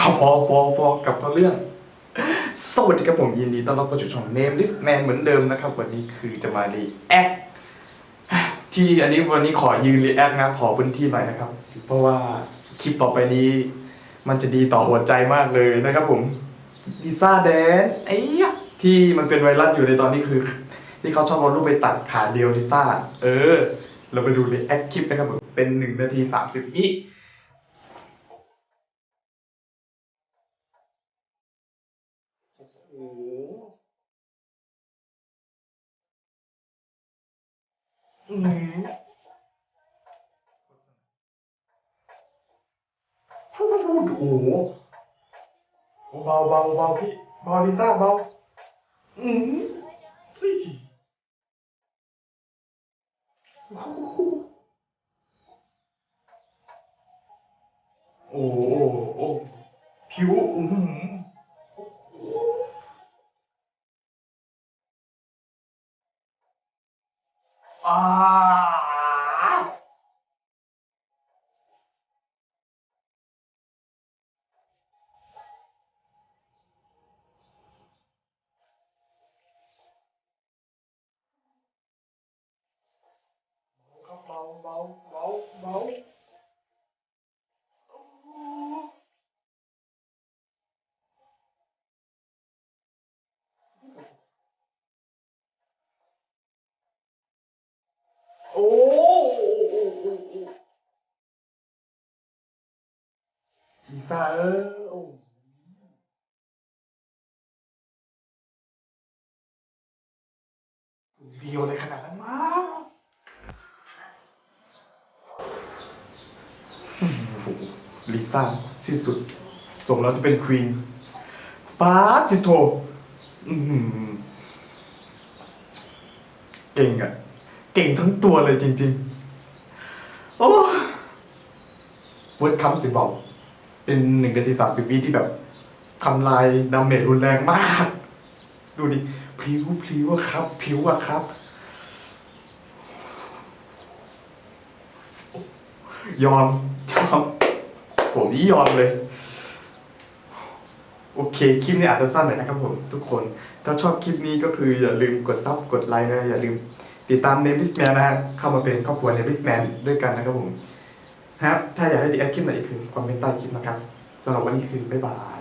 พอพอพอกับเขาเรื่อง สวัสดีครับผมยินดีต้อนรับเข้าสู่ช่อง Name List Man เหมือนเดิมนะครับ วันนี้คือจะมารีแอคที่อันนี้วันนี้ขอยืนรีแอคนะขอพื้นที่หน่อยนะครับ เพราะว่าคลิปต่อไปนี้ มันจะดีต่อหัวใจมากเลยนะครับผมลิซ่าแดนไอ้ที่มันเป็นไวรัสอยู่ในตอนนี้คือ ที่เขาชอบเอารูปไปตัดขาเดียวลิซ่า เออ เราไปดูรีแอคคลิปนะครับผมเป็นหนึ่งนาทีสามสิบวิ โอ้โหอืมโอ้โหเบาเบาเบาพี่เบาลิซ่าเบาอืมฮ้ยโอ้โหโอ้โหโอ้ผิวอืม อ่าเบาเบาเบาเบาโอ้ อีสาเออเดียวเลยขนาดนั้นมากลิซ่าที่สุดสมแล้วจะเป็นควีนป้าสิโทอื้อหือเก่งอะเก่งทั้งตัวเลยจริง ๆ โอ้ เวิร์ดคัมสิบอก เป็นหนึ่งนาทีสามสิบวิที่แบบทำลายดาเมจรุนแรงมาก ดูดิพลิ้วพลิ้วอะครับพลิ้วอะครับ ยอมชอบผมนี่ยอมเลย โอเค คลิปนี้อาจจะสั้นหน่อยนะครับผมทุกคน ถ้าชอบคลิปนี้ก็คืออย่าลืมกดซับกดไลค์นะ อย่าลืมติดตาม n a m e l i s t Man นะฮะเข้ามาเป็นครอบครัว n a m e l i s t Man ด้วยกันนะครับผม ครับ ถ้าอยากให้ดีแอคคลิปไหนอีกคือคอมเมนต์ใต้คลิปนะครับสำหรับวันนี้คือบ๊ายบาย